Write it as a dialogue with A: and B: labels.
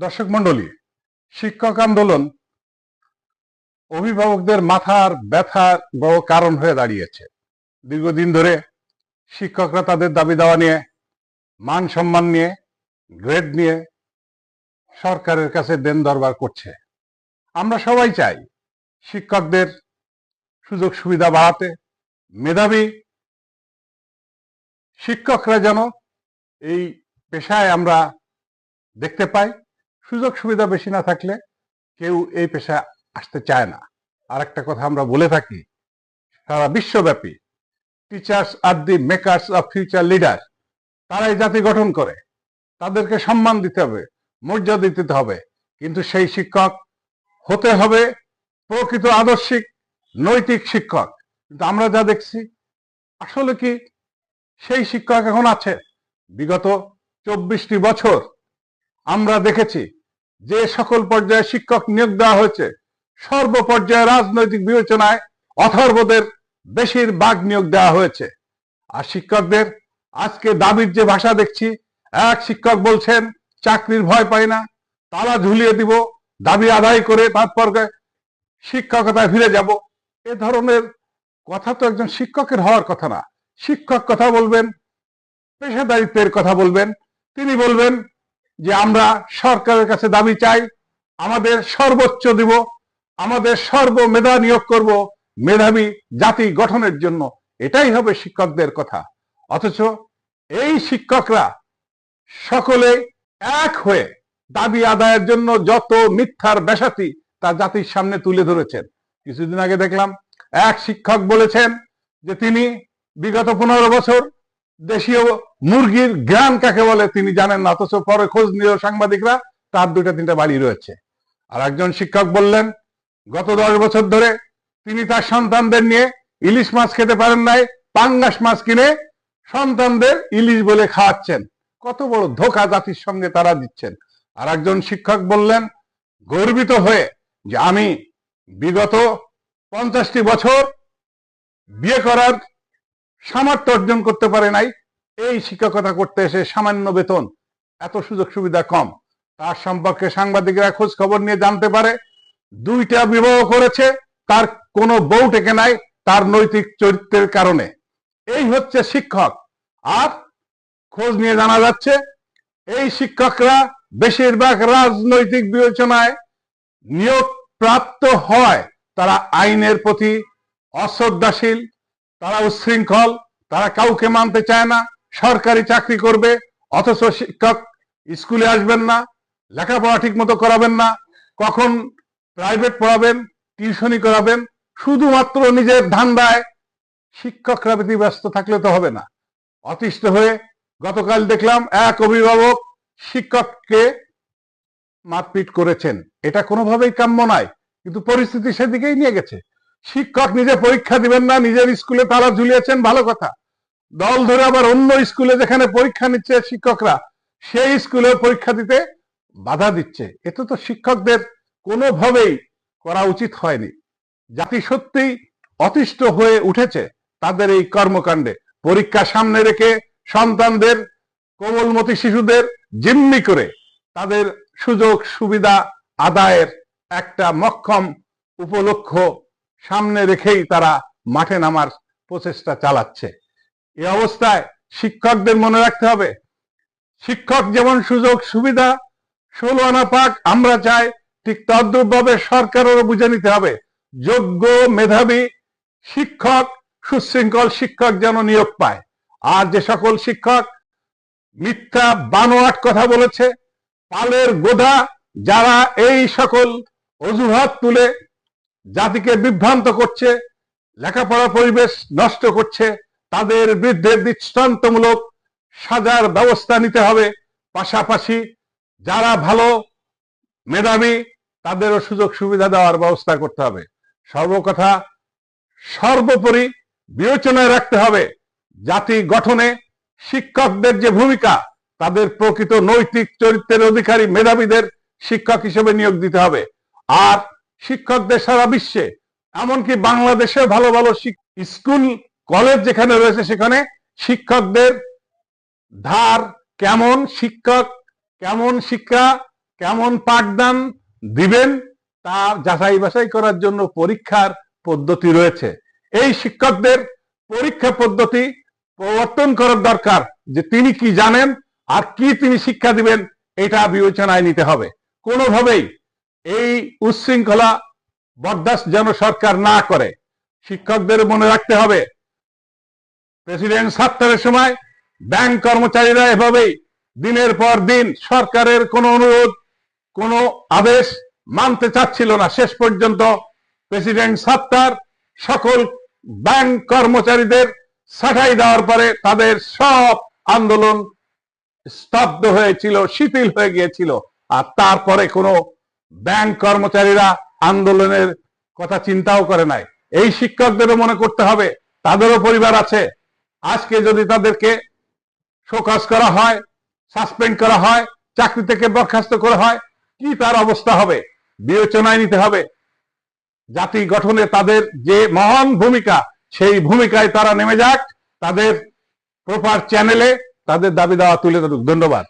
A: দর্শক মন্ডলী শিক্ষক আন্দোলন অভিভাবকদের মাথার ব্যথার বড় কারণ হয়ে দাঁড়িয়েছে। দীর্ঘদিন ধরে শিক্ষকরা তাদের দাবি দেওয়া নিয়ে, মান সম্মান নিয়ে গ্রেড নিয়ে সরকারের কাছে দেন দরবার করছে। আমরা সবাই চাই শিক্ষকদের সুযোগ সুবিধা বাড়াতে মেধাবী শিক্ষকরা যেন এই পেশায় আমরা দেখতে পাই। সুযোগ সুবিধা বেশি না থাকলে কেউ এই পেশায় আসতে চায় না। আর একটা কথা আমরা বলে থাকি, সারা বিশ্বব্যাপী teachers R the makers of future leader তারাই জাতি গঠন করে, তাদেরকে সম্মান দিতে হবে, মর্যাদা দিতে হবে। কিন্তু সেই শিক্ষক হতে হবে প্রকৃত আদর্শিক, নৈতিক শিক্ষক। কিন্তু আমরা যা দেখছি, আসলে কি সেই শিক্ষক এখন আছে। বিগত চব্বিশটি বছর আমরা দেখেছি যে সকল পর্যায়ে শিক্ষক নিয়োগ দেওয়া হয়েছে সর্বপর্যায়ে রাজনৈতিক বিবেচনায় অথর্বদের বেশিরভাগ নিয়োগ দেওয়া হয়েছে। আর শিক্ষকদের, আজকে দাবির যে ভাষা দেখছি, এক শিক্ষক বলছেন, চাকরির ভয় পাই না, তালা ঝুলিয়ে দিব, দাবি আদায় করে তারপর শিক্ষকতায় ফিরে যাব। এ ধরনের কথা তো একজন শিক্ষকের হওয়ার কথা না। শিক্ষক কথা বলবেন, পেশাদারিত্বের কথা বলবেন, তিনি বলবেন যে আমরা সরকারের কাছে দাবি চাই, আমাদের সর্বোচ্চ দিব, আমাদের সর্ব মেধা নিয়োগ করব মেধাবী জাতি গঠনের জন্য। এটাই হবে শিক্ষকদের কথা। অথচ এই শিক্ষকরা সকলে এক হয়ে দাবি আদায়ের জন্য যত মিথ্যার বেসাতি তা জাতির সামনে তুলে ধরেছেন। কিছুদিন আগে দেখলাম এক শিক্ষক বলেছেন যে তিনি বিগত পনেরো বছর দেশীয় মুরগির গ্রাম কাকে বলে তিনি জানেন না, অথচ পরে খোঁজ নিল সাংবাদিকরা তার দুইটা তিনটা বাড়ি রয়েছে। আর একজন শিক্ষক বললেন, গত দশ বছর ধরে তিনি তার সন্তানদের নিয়ে ইলিশ মাছ খেতে পারেন নাই, পাঙ্গাস মাছ কিনে সন্তানদের ইলিশ বলে খাওয়াচ্ছেন। কত বড় ধোকা জাতির সঙ্গে তারা দিচ্ছেন। আর একজন শিক্ষক বললেন, গর্বিত হয়ে যে আমি বিগত পঞ্চাশটি বছর বিয়ে করার সামর্থ্য অর্জন করতে পারে নাই। এই শিক্ষকতা করতে এসে সামান্য বেতন, এত সুযোগ সুবিধা কম। তার সম্পর্কে সাংবাদিকরা খোঁজ খবর নিয়ে জানতে পারে, দুইটা বিবাহ করেছে, তার কোনো বউ টেকে নাই তার নৈতিক চরিত্রের কারণে। এই হচ্ছে শিক্ষক। আর খোঁজ নিয়ে জানা যাচ্ছে, এই শিক্ষকরা বেশিরভাগ রাজনৈতিক বিবেচনায় নিয়োগ প্রাপ্ত হয়। তারা আইনের প্রতি অশ্রদ্ধাশীল তারা উচ্ছৃঙ্খল তারা কাউকে মানতে চায় না, সরকারি চাকরি করবে, অথচ শিক্ষক স্কুলে আসবেন না, লেখাপড়া ঠিক মতো করাবেন না, কখন প্রাইভেট পড়াবেন টিউশনি করাবেন, শুধুমাত্র নিজের ধান্দায় শিক্ষকরা ব্যস্ত থাকলে তো হবে না। অতিষ্ঠ হয়ে গতকাল দেখলাম এক অভিভাবক শিক্ষককে মারপিট করেছেন। এটা কোনোভাবেই কাম্য নয়, কিন্তু পরিস্থিতি সেদিকেই নিয়ে গেছে। শিক্ষক নিজে পরীক্ষা দিবেন না, নিজের স্কুলে তারা ঝুলিয়েছেন, ভালো কথা। দল ধরে আবার অন্য স্কুলে যেখানে পরীক্ষা নিচ্ছে শিক্ষকরা, সেই স্কুলে পরীক্ষা দিতে বাধা দিচ্ছে। এতে তো শিক্ষকদের কোনোভাবেই করা উচিত হয়নি। জাতি সত্যিই অতিষ্ঠ হয়ে উঠেছে তাদের এই কর্মকাণ্ডে। পরীক্ষা সামনে রেখে সন্তানদের, কোমলমতি শিশুদের জিম্মি করে তাদের সুযোগ সুবিধা আদায়ের একটা মক্ষম উপলক্ষ সামনে রেখেই তারা মাঠে নামার প্রচেষ্টা চালাচ্ছে। এ অবস্থায় শিক্ষকদের মনে রাখতে হবে, শিক্ষক যেমন সুযোগ, সুবিধা ষোলো আনা পাক আমরা চাই, ঠিক তদ্রুপভাবে সরকারেরও বুঝে নিতে হবে। যোগ্য মেধাবী শিক্ষক, সুশৃঙ্খল শিক্ষক যেন নিয়োগ পায়। আর যে সকল শিক্ষক মিথ্যা, বানোয়াট কথা বলেছে, পালের গোধা যারা এই সকল অজুহাত তুলে জাতিকে বিভ্রান্ত করছে লেখাপড়া পরিবেশ নষ্ট করছে, তাদের বিরুদ্ধে দৃষ্টান্তমূলক সাজার ব্যবস্থা নিতে হবে। পাশাপাশি যারা ভালো মেধাবী, তাদেরও সুযোগ সুবিধা দেওয়ার ব্যবস্থা করতে হবে। সর্বকথা সর্বোপরি বিবেচনায় রাখতে হবে, জাতি গঠনে শিক্ষকদের যে ভূমিকা, তাদের প্রকৃত নৈতিক চরিত্রের অধিকারী মেধাবীদের শিক্ষক হিসেবে নিয়োগ দিতে হবে। আর শিক্ষকদের সারা বিশ্বে, এমনকি বাংলাদেশে ভালো ভালো স্কুল, কলেজ যেখানে রয়েছে সেখানে শিক্ষকদের ধার কেমন শিক্ষক, কেমন শিক্ষা, কেমন পাঠদান দিবেন তা যাচাই বাছাই করার জন্য পরীক্ষার পদ্ধতি রয়েছে। এই শিক্ষকদের পরীক্ষা পদ্ধতি প্রবর্তন করার দরকার যে তিনি কি জানেন আর কি তিনি শিক্ষা দিবেন, এটা বিবেচনায় নিতে হবে। কোনোভাবেই এই উচ্ছৃঙ্খলা বরদাস্ত যেন সরকার না করে। শিক্ষকদের মনে রাখতে হবে, প্রেসিডেন্ট সাত্তারের সময় ব্যাংক কর্মচারীরা এভাবেই দিনের পর দিন সরকারের কোনো অনুরোধ, কোনো আদেশ মানতে চাচ্ছিল না। শেষ পর্যন্ত প্রেসিডেন্ট সাত্তার সকল ব্যাংক কর্মচারীদের ছাঁটাই দেওয়ার পরে তাদের সব আন্দোলন স্তব্ধ হয়েছিল, শিথিল হয়ে গিয়েছিল। আর তারপরে কোনো ব্যাংক কর্মচারীরা আন্দোলনের কথা চিন্তাও করে নাই। এই শিক্ষকদেরও মনে করতে হবে, তাদেরও পরিবার আছে। আজকে যদি তাদেরকে শোকজ করা হয়, সাসপেন্ড করা হয়, চাকরি থেকে বরখাস্ত করা হয়, কি তার অবস্থা হবে? বিবেচনায় নিতে হবে। জাতি গঠনে তাদের যে মহান ভূমিকা, সেই ভূমিকায় তারা নেমে যাক, তাদের প্রপার চ্যানেলে তাদের দাবি দাওয়া তুলে ধরুক। ধন্যবাদ।